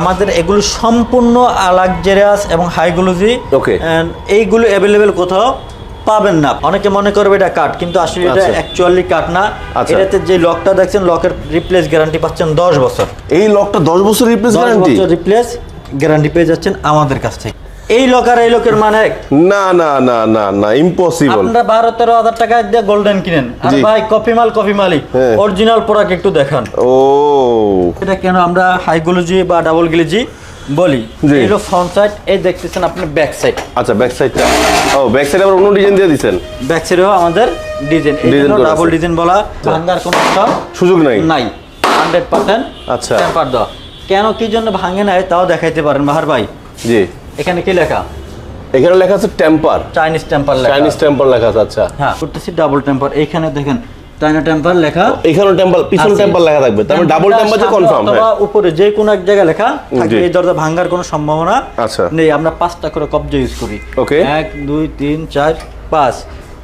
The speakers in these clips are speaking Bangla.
আমাদের এগুলো সম্পূর্ণ লাক্সারিয়াস এবং হাইগুলোজি Okay. এইগুলো অ্যাভেলেবেল কোথাও পাবেন না। অনেকে মনে করবে এটা কাঠ কিন্তু আসলে এটা আচ্ছা। অ্যাকচুয়ালি কাঠ না। আচ্ছা। এটাতে যে লকটা দেখছেন লকের রিপ্লেস গ্যারান্টি পাচ্ছেন দশ বছর। এই লকটা দশ বছর রিপ্লেস গ্যারান্টি বছর রিপ্লেস গ্যারান্টি পেয়ে যাচ্ছেন আমাদের কাছ থেকে। এই লক আর এই লকের মানে না না না না না ইম্পসিবল আপনারা বারো তেরো হাজার টাকা দিয়ে গোল্ডেন কিনেন। আর ভাই কপি মাল কপি মালই। হ্যাঁ। অরিজিনাল প্রোডাক্ট একটু দেখান। ও এটা কেন আমরা হাইগুলোজি বা ডাবল গিলিজি বলি। এই ফ্রন্ট সাইড এই দেখতেছেন আপনি ব্যাক সাইড আচ্ছা ব্যাক সাইডটা ও ব্যাক সাইডে আবার অন্য ডিজাইন দিয়ে দিছেন? ব্যাক সাইডেও আমাদের ডিজাইন করা ডাবল ডিজাইন বলা ভাঙ্গার কোনো একটা সুযোগ নাই? নাই। হান্ড্রেড পার্সেন্ট আচ্ছা। টেম্পার দেওয়া। কেন কি জন্য ভাঙে নাই তাও দেখাইতে পারেন বাহার ভাই। জি। এখানে কি লেখা? এখানে লেখা আছে টেম্পার চাইনিজ টেম্পার লেখা। চাইনিজ টেম্পার লেখা আছে আচ্ছা। হ্যাঁ করতেছি ডাবল টেম্পার এইখানে দেখেন চাইনা টেম্পার লেখা এখানেও টেম্পার পিছন আছে। টেম্পার লেখা থাকবে। তারপরে ডাবল টেম্পারটা টেম্পার সামনে কনফার্ম হ্যাঁ। উপরে যে কোনো এক জায়গায় লেখা থাকবে এই দরজা ভাঙার কোনো সম্ভাবনা আচ্ছা। নেই। আমরা পাঁচটা করে কবজা ইউজ করি। Okay. এক দুই তিন চার পাঁচ।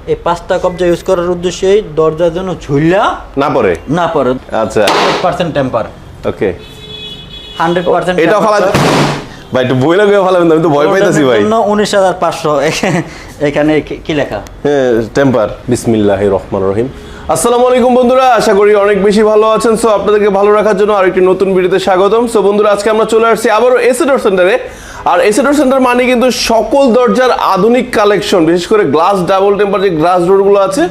এই পাঁচটা কবজা ইউজ করার উদ্দেশ্যে দরজার জন্য ঝুল্লা না পরে না পড়ে। আচ্ছা। Percent temper okay. Hundred percent এটাও ফালা ভাই একটু বই লাগে না, আমি তো ভয় পাইতেছি ভাই। উনিশ হাজার পাঁচশো। এখানে কি- কি লেখা? হ্যাঁ টেম্পার বিসমিল্লাহ রহমান রহিম। আসসালামু আলাইকুম বন্ধুরা আশা করি অনেক বেশি ভালো আছেন। সো আপনাদেরকে ভালো রাখার জন্য আরেকটি নতুন ভিডিওতে স্বাগতম। সো বন্ধুরা আজকে আমরা চলে আসছি আবারও এসেডর সেন্টারে আর এসেডর সেন্টার মানে কিন্তু সকল দরজার আধুনিক কালেকশন বিশেষ করে গ্লাস ডাবল টেম্পার যে গ্লাস ডোরগুলো আছে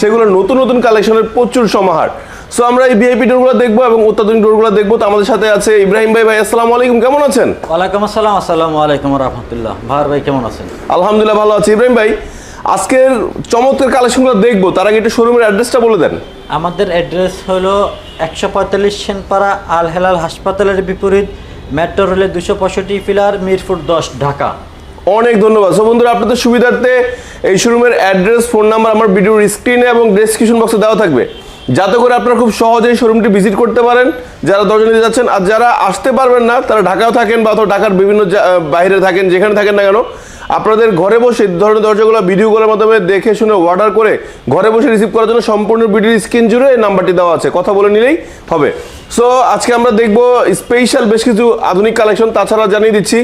সেগুলো নতুন নতুন কালেকশনের প্রচুর সমাহার। সো আমরা এই ভিআইপি ডোরগুলো দেখব এবং অত্যাধুনিক ডোরগুলো দেখব। তো আমাদের সাথে আছে ইব্রাহিম ভাই। ভাই আসসালামু আলাইকুম কেমন আছেন? ওয়ালাইকুম আসসালাম আসসালামু আলাইকুম রহমতুল্লাহ। ভার ভাই কেমন আছেন? আলহামদুলিল্লাহ ভালো আছি। ইব্রাহিম ভাই আজকের চমৎকার কালেকশনগুলো দেখব। তার আগে একটু শোরুমের অ্যাড্রেসটা বলে দেন। আমাদের অ্যাড্রেস হলো একশো পঁয়তাল্লিশ সেনপাড়া আল হেলাল হাসপাতালের বিপরীত মেট্রো রেলের দুশো পঁয়ষট্টি ফিলার মিরপুর দশ ঢাকা। অনেক ধন্যবাদ। সো বন্ধুরা আপনাদের সুবিধার্থে এই শোরুমের অ্যাড্রেস ফোন নাম্বার আমার ভিডিওর স্ক্রিনে এবং ডেসক্রিপশন বক্সে দেওয়া থাকবে। যাতে করে আপনারা খুব সহজেই শোরুমটি ভিজিট করতে পারেন। যারা দরজা নিতে যাচ্ছেন আর যারা আসতে পারবেন না তারা ঢাকাও থাকেন বা অথবা ঢাকার বিভিন্ন বাইরে থাকেন যেখানে থাকেন না কেন আপনাদের ঘরে বসে ধরনের দরজাগুলো ভিডিও কলের মাধ্যমে দেখে শুনে অর্ডার করে ঘরে বসে রিসিভ করার জন্য সম্পূর্ণ ভিডিও স্ক্রিন জুড়ে এই নাম্বারটি দেওয়া আছে। কথা বলে নিলেই হবে। সো আজকে আমরা দেখব স্পেশাল বেশ কিছু আধুনিক কালেকশন তাছাড়া জানিয়ে দিচ্ছি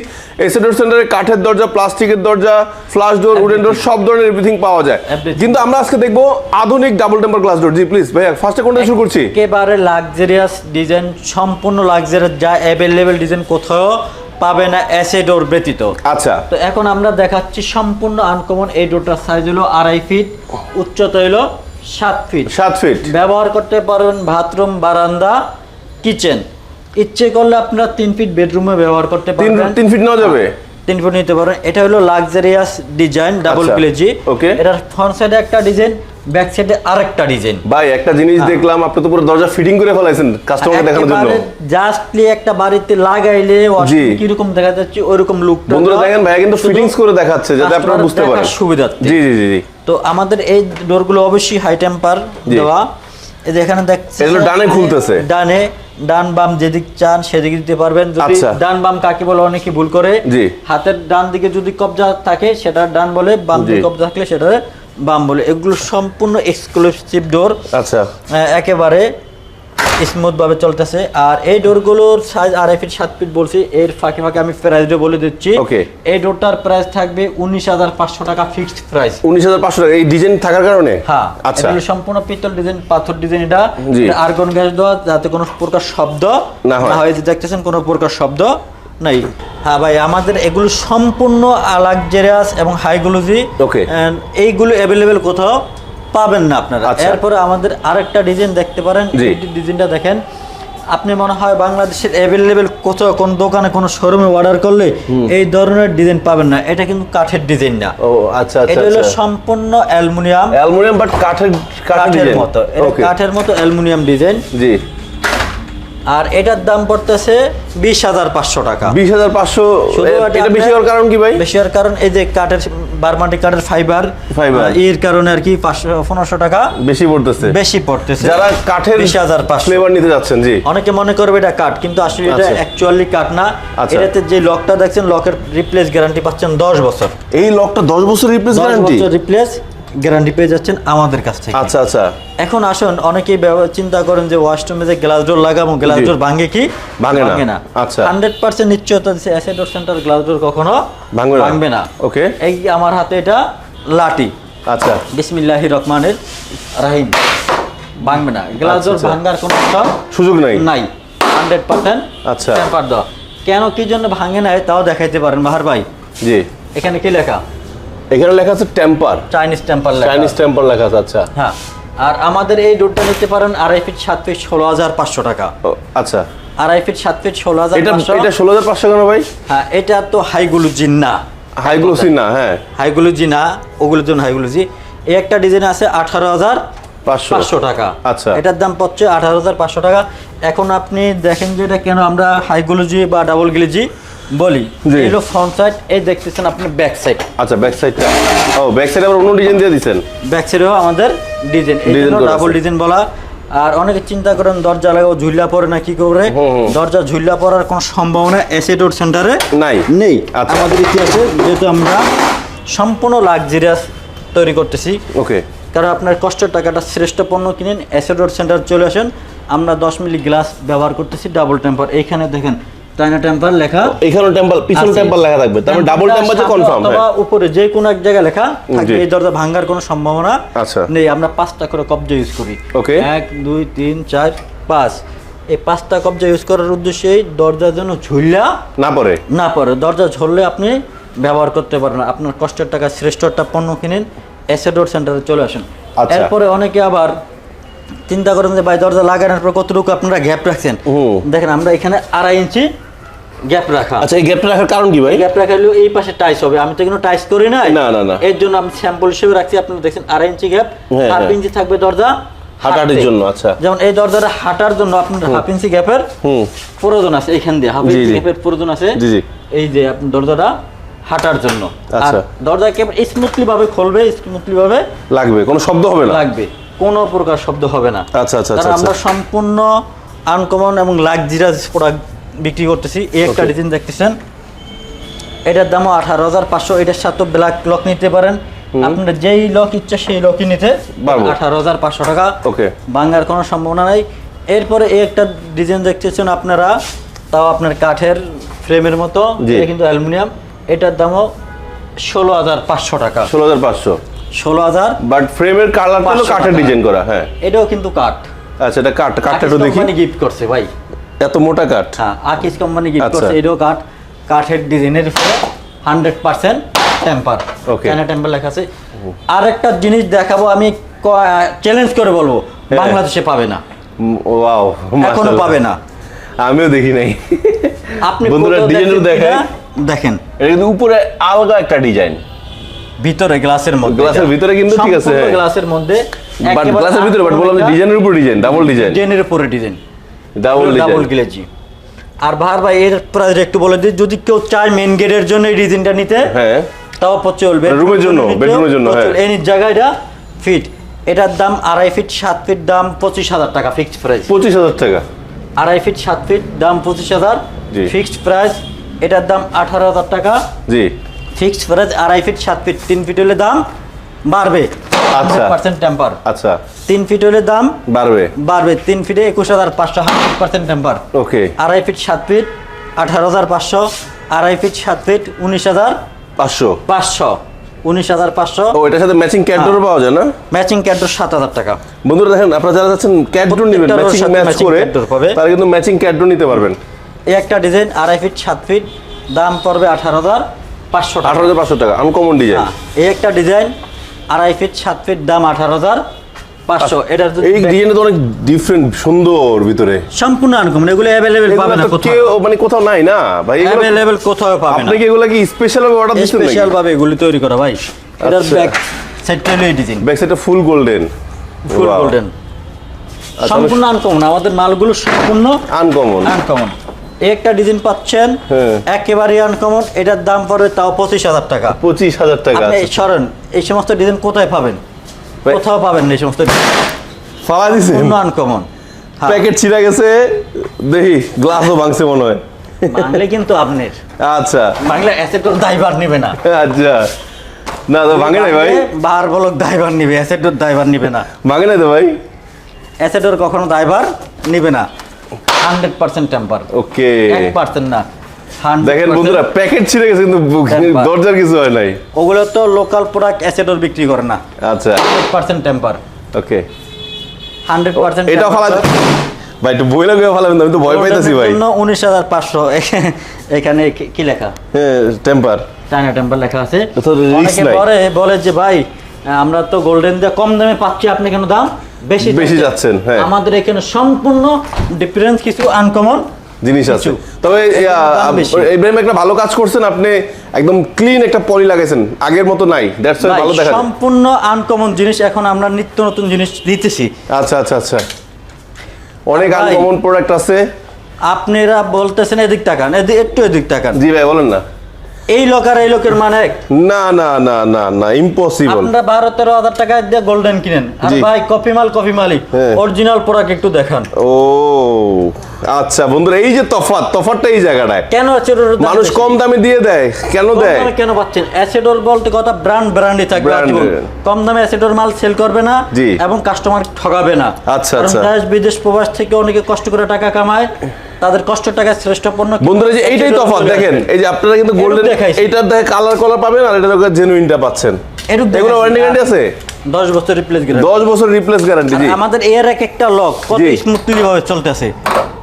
এসেডোর সেন্টারে কাঠের দরজা প্লাস্টিকের দরজা ফ্লাশ ডোর উডেন ডোর সব ধরনের এভরিথিং পাওয়া যায়. কিন্তু আমরা আজকে দেখব আধুনিক ডাবল টেম্পার গ্লাস ডোর জি প্লিজ ভাইয়া ফার্স্টে কোনটা শুরু করছি? একেবারে লাক্সারিয়াস ডিজাইন সম্পূর্ণ লাক্সারিয়াস যা অ্যাভেলেবেল ডিজাইন কোথাও পাবে না অ্যাসে ডোর ব্যতীত। আচ্ছা। তো এখন আমরা দেখাচ্ছি সম্পূর্ণ আনকমন এই ডোরটার সাইজ হলো আড়াই ফিট উচ্চতা হলো সাত ফিট সাত ফিট ব্যবহার করতে পারবেন বাথরুম বারান্দা কিচেন ইচ্ছে করলে আপনারা তিন ফিট বেডরুমে ব্যবহার করতে পারবেন। তিন ফিট নেওয়া যাবে? তিন ফুট নিতে পারেন এটা হলো luxurious design double glazy okay. এটার ফ্রন্ট সাইডে একটা ডিজাইন ব্যাক সাইডে আরেকটা ডিজাইন ভাই একটা জিনিস দেখলাম আপনি তো পুরো দরজা ফিটিং করে ফেলাইছেন কাস্টমারকে দেখানোর জন্য। জাস্টলি একটা বাড়িতে লাগাইলে জি। কীরকম দেখা যাচ্ছে ওইরকম লুক বন্ধুরা দেখেন ভাইয়া কিন্তু ফিটিংস করে দেখাচ্ছে যাতে আপনারা বুঝতে পারেন। সুবিধার্থে। জি জি জি তো আমাদের এই ডোরগুলো অবশ্যই হাই টেম্পার দেওয়া। এই যে এখানে দেখছেন এগুলো ডানে খুলতেছে। ডানে ডান বাম যেদিক চান সেদিক দিতে পারবেন। যদি আচ্ছা। ডান বাম কাকে বলে অনেকে ভুল করে। হাতের ডান দিকে যদি কবজা থাকে সেটা ডান বলে বাম দিকে। কবজা থাকলে সেটা বাম বলে এগুলো সম্পূর্ণ এক্সক্লুসিভ ডোর আচ্ছা। একেবারে স্মুথ ভাবে চলতেছে। আর এই ডোরগুলোর সাইজ আড়াই ফিট সাত ফিট বলছি এর ফাঁকে ফাঁকে আমি প্রাইসটা বলে দিচ্ছি। Okay. এই ডোরটার প্রাইস থাকবে উনিশ হাজার পাঁচশো টাকা ফিক্সড প্রাইস উনিশ হাজার পাঁচশো টাকা এই ডিজাইন থাকার কারণে? হ্যাঁ আচ্ছা। সম্পূর্ণ পিতল ডিজাইন পাথর ডিজাইন এটা। জি। আর্গন গ্যাস দেওয়া যাতে কোনো প্রকার শব্দ না হয়। দেখতেছেন কোনো প্রকার শব্দ। নাই। হ্যাঁ ভাই আমাদের এগুলো সম্পূর্ণ লাক্সারিয়াস এবং হাইগুলোজি Okay. এইগুলো অ্যাভেলেবেল কোথাও পাবেন না আপনারা। আচ্ছা। এরপরে আমাদের আরেকটা ডিজাইন দেখতে পারেন। ডিজাইনটা দেখেন। আপনি মনে হয় বাংলাদেশের অ্যাভেলেবেল কোথাও কোন দোকানে কোনো শোরুমে অর্ডার করলে এই ধরনের ডিজাইন পাবেন না। এটা কিন্তু কাঠের ডিজাইন না। ও আচ্ছা আচ্ছা এটা হলো আচ্ছা। সম্পূর্ণ অ্যালুমিনিয়াম। অ্যালুমিনিয়াম বাট কাঠের কাঠের কাঠের মতো। এটা কাঠের মতো অ্যালুমিনিয়াম ডিজাইন জি। আর এটার দাম পড়তেছে বিশ হাজার পাঁচশো টাকা। বিশ হাজার পাঁচশো এটা বেশি হওয়ার কারণ কি ভাই? বেশি হওয়ার কারণ এই যে কাঠের বারমাটি কাঠের ফাইবার Fiber। এর কারণে আর কি পাঁচশো পনেরোশো টাকা বেশি পড়তেছে। বেশি পড়তেছে। যারা কাঠের বিশ হাজার পাঁচশো। ফ্লেভার নিতে যাচ্ছেন জি। অনেকে মনে করবে এটা কাঠ কিন্তু আসলে এটা আচ্ছা। অ্যাকচুয়ালি কাঠ না। আচ্ছা। এটাতে যে লকটা দেখছেন লকের রিপ্লেস গ্যারান্টি পাচ্ছেন দশ বছর। এই লকটা দশ বছর রিপ্লেস গ্যারান্টি রিপ্লেস গ্যারান্টি পেয়ে যাচ্ছেন আমাদের কাছ থেকে। আচ্ছা আচ্ছা। এখন আসুন অনেকেই চিন্তা করেন যে ওয়াশরুমে যে গ্লাস ডোর লাগাবো গ্লাস ডোর ভাঙে কি? ভাঙে না। আচ্ছা। হান্ড্রেড পার্সেন্ট নিশ্চয়তা দিচ্ছে অ্যাসেড ডোর সেন্টার গ্লাস ডোর কখনো ভাঙবে না। ওকে। এই আমার হাতে এটা লাঠি। আচ্ছা। বিসমিল্লাহি রহমানের রাহিম। ভাঙবে না। গ্লাস আচ্ছা, ডোর আচ্ছা। ভাঙার কোনো সুযোগ নাই। নাই। হান্ড্রেড পার্সেন্ট আচ্ছা। টেম্পার দেওয়া। কেন কি জন্য ভাঙে নাই তাও দেখাইতে পারেন বাহার ভাই। জি। এখানে কি লেখা? এখানে লেখা আছে টেম্পার। চাইনিজ টেম্পার লেখা। চাইনিজ টেম্পার লেখা আছে আচ্ছা। হ্যাঁ। আর আমাদের এই ডোরটা নিতে পারেন আড়াই ফিট সাত ফিট ষোলো হাজার পাঁচশো টাকা। আচ্ছা। আড়াই ফিট সাত ফিট ষোলো হাজার এটা এটা ষোলো হাজার পাঁচশো কেন ভাই? হ্যাঁ এটা তো হাইগুলুজি না। হাইগ্লোসিন না হ্যাঁ। হাইগুলুজি না ওগুলোর জন্য হাইগুলুজি। এই একটা ডিজাইন আছে আঠারো হাজার পাঁচশো। টাকা। আচ্ছা। এটার দাম পড়ছে আঠারো হাজার পাঁচশো টাকা। এখন আপনি দেখেন যে এটা কেন আমরা হাইগুলুজি বা ডাবল গিলিজি বলি জি। এগুলো ফ্রন্ট সাইড এই দেখতেছেন আপনি ব্যাক সাইড আচ্ছা ব্যাক সাইডটা ও ব্যাক সাইডে আবার অন্য ডিজাইন দিয়ে দিচ্ছেন ব্যাক সাইডেও আমাদের ডিজাইন এই ডাবল ডিজাইন বলা। আর অনেকে চিন্তা করেন দরজা লাগাও ঝুল্লা পড়ে না কি করে। দরজা ঝুল্লা পড়ার কোনো সম্ভাবনা এসিডোর সেন্টারে নাই। নেই। আচ্ছা। আমাদের ইতিহাসে যেহেতু আমরা সম্পূর্ণ লাক্সারিয়াস তৈরি করতেছি ওকে কারণ আপনার কষ্টের টাকাটা শ্রেষ্ঠ পণ্য কিনেন অ্যাসেডোর সেন্টার চলে আসেন। আমরা দশ মিলি গ্লাস ব্যবহার করতেছি ডাবল টেম্পার এইখানে দেখেন চায়না টেম্পার লেখা। এখানেও টেম্পার পিছনে। টেম্পার লেখা থাকবে তার মানে ডাবল টেম্পার যে কনফার্ম অথবা হ্যাঁ। উপরে যে কোনো এক জায়গায় লেখা থাকবে এই দরজা ভাঙার কোনো সম্ভাবনা আচ্ছা। নেই। আমরা পাঁচটা করে কবজা ইউজ করি। Okay. এক দুই তিন চার পাঁচ। এই পাঁচটা কবজা ইউজ করার উদ্দেশ্যে দরজার জন্য ঝুল্লা না পরে না পারে দরজা ঝরলে আপনি ব্যবহার করতে পারেন আপনার কষ্টের টাকা শ্রেষ্ঠ একটা পণ্য কিনেন এসেডোর সেন্টারে চলে আসেন। আচ্ছা। এরপরে অনেকে আবার চিন্তা করেন যে ভাই দরজা লাগানোর পর কতটুকু আপনারা গ্যাপ রাখছেন? দেখেন আমরা এখানে আড়াই ইঞ্চি গ্যাপ রাখা। আচ্ছা এই গ্যাপটা রাখার কারণ কি ভাই? গ্যাপ রাখা হলেও এই পাশে টাইস হবে। আমি তো কোনো টাইস করি নাই। না, না, না। এর জন্য আমি স্যাম্পল হিসেবে রাখছি। আপনারা দেখছেন আড়াই ইঞ্চি গ্যাপ হাফ হ্যাঁ। ইঞ্চি থাকবে দরজা জন্য, আচ্ছা। যেমন এই দরজাটা হাঁটার জন্য আপনার হাফ ইঞ্চি গ্যাপের প্রয়োজন আছে দিয়ে। হাফ ইঞ্চি গ্যাপের প্রয়োজন আছে জি, জি। এই যে দরজাটা হাঁটার জন্য। আর আচ্ছা। দরজা কেবল স্মুথলি ভাবে খুলবে স্মুথলি ভাবে লাগবে। কোনো শব্দ হবে না? লাগবে। কোনো প্রকার শব্দ হবে না। আচ্ছা, আচ্ছা, আচ্ছা, আমরা সম্পূর্ণ আনকমন এবং লাক্সারিয়াস প্রোডাক্ট বিক্রি করতেছি। এই একটা ডিজাইন দেখতেছেন। এটার দামও আঠারো হাজার পাঁচশো এটার সাথে ব্ল্যাক লক নিতে পারেন। আপনার যেই লক ইচ্ছা সেই লকই নিতে আঠারো হাজার পাঁচশো টাকা। Okay. ভাঙার কোনো সম্ভাবনা নাই। এরপরে এই একটা ডিজাইন দেখতেছেন আপনারা তাও আপনার কাঠের ফ্রেমের মতো। এটা কিন্তু অ্যালুমিনিয়াম। এটার দামও ষোলো হাজার পাঁচশো টাকা। ষোলো হাজার পাঁচশো। ষোলো হাজার বাট ফ্রেমের কালার হলো 500 কাঠের ডিজাইন করা হ্যাঁ। এটাও কিন্তু কাঠ। আচ্ছা এটা কাঠ কাঠটা একটু দেখি। গিফট করছে ভাই। এত মোটা কাঠ? হ্যাঁ আকিস কোম্পানি গিফট। করছে এটাও কাঠ। কাঠের ডিজাইনের উপরে hundred percent temper Okay. China temper লেখা আছে। আর একটা জিনিস দেখাবো আমি চ্যালেঞ্জ করে বলব। হ্যাঁ। বাংলাদেশে পাবে না। ওয়াও এখনও পাবে না। আমিও দেখি নাই। আপনি বন্ধুরা কোথাও ডিজাইন দেখেন দেখেন কিনা? এটা কিন্তু উপরে আলগা একটা ডিজাইন। ভিতরে গ্লাসের মধ্যে। গ্লাসের ভিতরে কিন্তু ঠিক আছে, হ্যাঁ। গ্লাসের মধ্যে বাট গ্লাসের ভিতরে বাট বললাম ডিজাইনের উপর ডিজাইন ডাবল ডিজাইন। ডিজাইনের উপরে ডিজাইন। ডাবল ডাবল গ্লেজি আর ভার ভাই এর প্রাইস একটু বলে দিই যদি কেউ চায় মেন গেটের জন্য এই ডিজাইনটা নিতে হ্যাঁ। তাও চলবে রুমের জন্য, বেডরুমের জন্য, হ্যাঁ। এই জায়গাটা ফিট এটার দাম আড়াই ফিট সাত ফিট দাম পঁচিশ হাজার টাকা ফিক্সড প্রাইস পঁচিশ হাজার টাকা। আড়াই ফিট সাত ফিট দাম পঁচিশ হাজার। ফিক্সড প্রাইস এটার দাম আঠারো হাজার টাকা। জি। ফিক্সড প্রাইস আড়াই ফিট সাত ফিট তিন ফিট হলে দাম বাড়বে। আচ্ছা। পার্সেন্ট টেম্পার আচ্ছা। তিন ফিট হলে দাম? বাড়বে। বাড়বে। তিন ফিটে একুশ হাজার পাঁচশো হান্ড্রেড পার্সেন্ট টেম্পার ওকে আড়াই ফিট সাত ফিট আঠারো হাজার পাঁচশো। আড়াই ফিট সাত ফিট উনিশ হাজার পাঁচশো। পাঁচশো। উনিশ হাজার পাঁচশো। ও এটার সাথে ম্যাচিং ক্যাডোর পাওয়া যায় না? ম্যাচিং ক্যাডর সাত হাজার টাকা। বন্ধুরা দেখেন আপনারা যারা যাচ্ছেন ক্যাডোর নেবেন ম্যাচিং ম্যাচ করে পাবে। তারা কিন্তু ম্যাচিং ক্যাডোর নিতে পারবেন। এই একটা ডিজাইন আড়াই ফিট সাত ফিট দাম পড়বে আঠারো হাজার পাঁচশো আঠারো হাজার পাঁচশো টাকা আনকমন ডিজাইন হ্যাঁ, এই একটা ডিজাইন আড়াই ফিট সাত ফিট দাম আঠারো হাজার পাঁচশো। এটার যদি এই ডিজাইনটা তো অনেক ডিফারেন্ট সুন্দর ভিতরে। সম্পূর্ণ আনকমন এগুলো অ্যাভেলেবেল পাবে না কোথাও। মানে কোথাও নাই না? ভাই অ্যাভেলেবেল কোথাও পাবে না। আপনি কি এগুলো কি স্পেশাল ভাবে অর্ডার দিচ্ছেন স্পেশাল ভাবে এগুলি তৈরি করা ভাই। এটার আচ্ছা। ব্যাক সেটটা হলো ডিজাইন ব্যাক সাইডটা ফুল গোল্ডেন ফুল গোল্ডেন সম্পূর্ণ আনকমন আমাদের মালগুলো সম্পূর্ণ আনকমন। আনকমন। একটা ডিজাইন পাচ্ছেন হ্যাঁ। একেবারে আনকমন এটার দাম পড়বে তাও পঁচিশ হাজার টাকা। পঁচিশ হাজার টাকা সরেন এই সমস্ত ডিজাইন কোথায় পাবেন? কোথাও পাবেন এই সমস্ত ফালা পূর্ণ আনকমন প্যাকেট ছিঁড়া গেছে দেখি গ্লাসও ভাঙছে মনে হয়। বাংলা কিন্তু আপনার। আচ্ছা। বাংলা অ্যাসেট দায়ভার নেবে না। আচ্ছা। না তো ভাঙে নাই ভাই। বার বলক ড্রাইভার নিবে অ্যাসেডোর ড্রাইভার নিবে না। ভাঙে নাই তো ভাই। অ্যাসেডোর কখনো ড্রাইভার নিবে না। Hundred percent temper. ওকে। এক পার্সেন্ট না দেখেন বন্ধুরা প্যাকেট ছিঁড়ে গেছে কিন্তু দরজার কিছু হয় নাই। ওগুলো তো লোকাল প্রোডাক্ট অ্যাসেডোর বিক্রি করে না। আচ্ছা। Hundred percent temper. Okay. Hundred percent এটাও ফালা ভাই একটু বই লাগে ফালাবেন আমি তো ভয় পাইতেছি ভাই। উনিশ হাজার পাঁচশো। এখানে কি- লেখা? হ্যাঁ টেম্পার। চায়না টেম্পার লেখা আছে। পরে বলে যে ভাই আমরা তো গোল্ডেন দিয়ে কম দামে পাচ্ছি আপনি কেন দাম বেশি বেশি যাচ্ছেন, হ্যাঁ। আমাদের এখানে সম্পূর্ণ ডিফারেন্স কিছু আনকমন জিনিস আছে। তবে। ইব্রাহিম একটা ভালো কাজ করছেন আপনি একদম ক্লিন একটা পলি লাগাইছেন আগের মতো নাই দ্যাটস ওয়াই ভালো দেখা সম্পূর্ণ আনকমন জিনিস এখন আমরা নিত্য নতুন জিনিস দিতেছি। আচ্ছা আচ্ছা আচ্ছা। অনেক। আনকমন প্রোডাক্ট আছে। আপনারা বলতেছেন এদিক তাকান এদিক একটু এদিক তাকান। জি ভাই বলেন না। এই লোক আর এই লোকের মানে না না না না না ইম্পসিবল আপনারা বারো তেরো হাজার টাকা দিয়ে গোল্ডেন কিনেন। আর ভাই কপি মাল কপি হ্যাঁ। অরিজিনাল প্রোডাক্ট একটু দেখান। ও আচ্ছা বন্ধুরা এই যে তফাৎ তফাৎটা এই জায়গাটায়। কেন অ্যাসিডোর মানুষ কম দামে দিয়ে দেয় কেন দেয়? কেন পাচ্ছেন? অ্যাসিডোর বলতে কথা ব্র্যান্ড ব্র্যান্ডই থাকবে কম দামে অ্যাসিডোর মাল সেল করবে না। এবং কাস্টমার ঠগাবে না। আচ্ছা, আচ্ছা। দেশ বিদেশ প্রবাস থেকে অনেকে কষ্ট করে টাকা কামায়। তাদের কষ্ট টাকা শ্রেষ্ঠ পণ্য বন্ধুরা যে এইটাই তফাৎ দেখেন। এই যে আপনারা কিন্তু গোল্ডেন এইটার দেখে কালার কলার পাবেন আর এটা জেনুইনটা পাচ্ছেন। এগুলো ওয়ারেন্টি গ্যারান্টি আছে? দশ বছর রিপ্লেস করে দশ বছর রিপ্লেস গ্যারান্টি জি। আমাদের এর এক একটা লক কত। স্মুথলি ভাবে চলতেছে।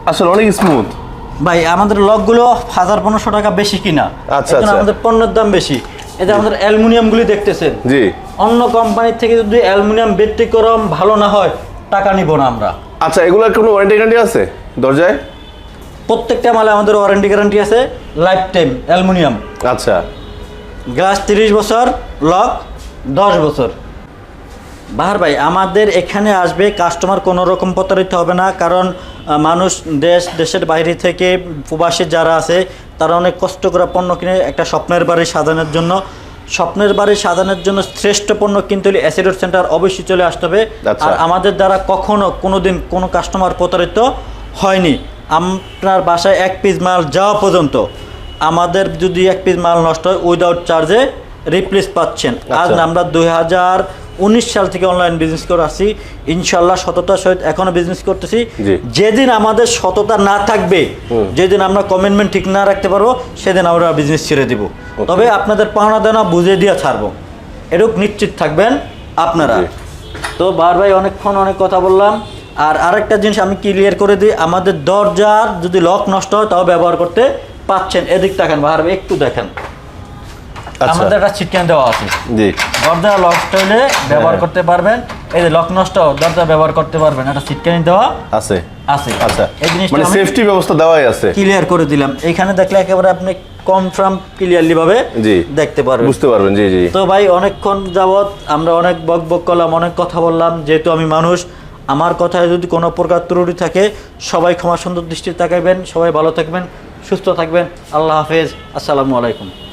আসলে অনেক স্মুথ ভাই আমাদের লকগুলো হাজার পনেরোশো টাকা বেশি কিনা। আচ্ছা, আচ্ছা। আমাদের পণ্যের দাম বেশি। এই যে আমাদের অ্যালুমিনিয়াম গুলি দেখতেছেন। জি। অন্য কোম্পানির থেকে যদি অ্যালুমিনিয়াম ব্যতিক্রম ভালো না হয় টাকা নিব না আমরা। আচ্ছা এগুলোর কোনো ওয়ারেন্টি গ্যারান্টি আছে দরজায়? প্রত্যেকটা মালে আমাদের ওয়ারেন্টি গ্যারান্টি আছে লাইফ টাইম অ্যালুমিনিয়াম। আচ্ছা। গ্লাস তিরিশ বছর লক দশ বছর। বাহার ভাই আমাদের এখানে আসবে কাস্টমার কোনো রকম প্রতারিত হবে না কারণ মানুষ দেশ দেশের বাইরে থেকে প্রবাসী যারা আছে তারা অনেক কষ্ট করে পণ্য কিনে একটা স্বপ্নের বাড়ি সাজানোর জন্য। স্বপ্নের বাড়ি সাজানোর জন্য শ্রেষ্ঠ পণ্য কিনতে হলে অ্যাসিডোর সেন্টার অবশ্যই চলে আসতে হবে। আচ্ছা। আর আমাদের দ্বারা কখনো কোনো দিন কোনো কাস্টমার প্রতারিত হয়নি। আপনার বাসায় এক পিস মাল যাওয়া পর্যন্ত আমাদের যদি এক পিস মাল নষ্ট হয় উইদাউট চার্জে রিপ্লেস পাচ্ছেন। আজ আচ্ছা। আমরা দুই হাজার উনিশ সাল থেকে অনলাইন বিজনেস করে আসছি। ইনশাল্লাহ সততার সহিত এখনও বিজনেস করতেছি। যেদিন আমাদের সততা না থাকবে যেদিন আমরা কমিটমেন্ট ঠিক না রাখতে পারব সেদিন আমরা বিজনেস ছেড়ে দিব। তবে আপনাদের পাওনা দানা বুঝে দিয়ে ছাড়বো। এরূপ নিশ্চিত থাকবেন আপনারা। তো বার ভাই অনেকক্ষণ অনেক কথা বললাম। আর আরেকটা জিনিস আমি ক্লিয়ার করে দিই আমাদের দরজার যদি লক নষ্ট হয় তাও ব্যবহার করতে পাচ্ছেন। এদিক তাকান বাহার ভাই একটু দেখেন। আচ্ছা। আমাদের একটা চিটকেন দেওয়া আছে। জি। দরজা লক হইলে ব্যবহার হ্যাঁ। করতে পারবেন। এই যে লক নষ্ট দরজা ব্যবহার করতে পারবেন। একটা সিটকানি দেওয়া আছে। আছে। আচ্ছা। এই জিনিসটা মানে সেফটি ব্যবস্থা দেওয়াই আছে। ক্লিয়ার করে দিলাম। এখানে দেখলে একেবারে আপনি কনফার্ম ক্লিয়ারলি ভাবে জি। দেখতে পারবেন। বুঝতে পারবেন জি জি। তো ভাই অনেকক্ষণ যাবত আমরা অনেক বক বক করলাম অনেক কথা বললাম। যেহেতু আমি মানুষ আমার কথায় যদি কোনো প্রকার ত্রুটি থাকে, সবাই ক্ষমা সুন্দর দৃষ্টি তাকাইবেন, সবাই ভালো থাকবেন, সুস্থ থাকবেন। আল্লাহ হাফেজ। আসসালামু আলাইকুম।